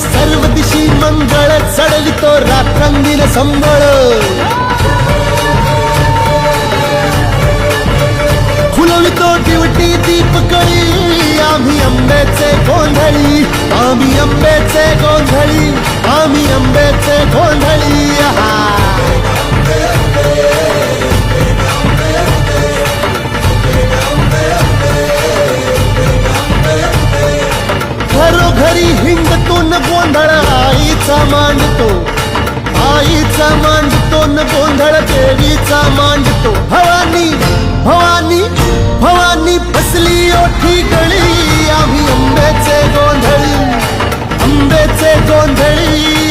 सर्व दिशी मंगळ चढवितो रात्रंगील संबळ फुलवितो ड्युटी दीपकळी आम्ही आंब्याचे गोंधळी आम्ही आंब्याचे आम्ही आंब्याचे गोंधळी घरोघरी हिंडतून गोंधळ आईचा मांडतो. आईचा मांडतो न गोंधळ देवीचा मांडतो. भवानी भवानी भवानी फसली ओठी गळी. आम्ही आंब्याचे गोंधळी आंब्याचे गोंधळी.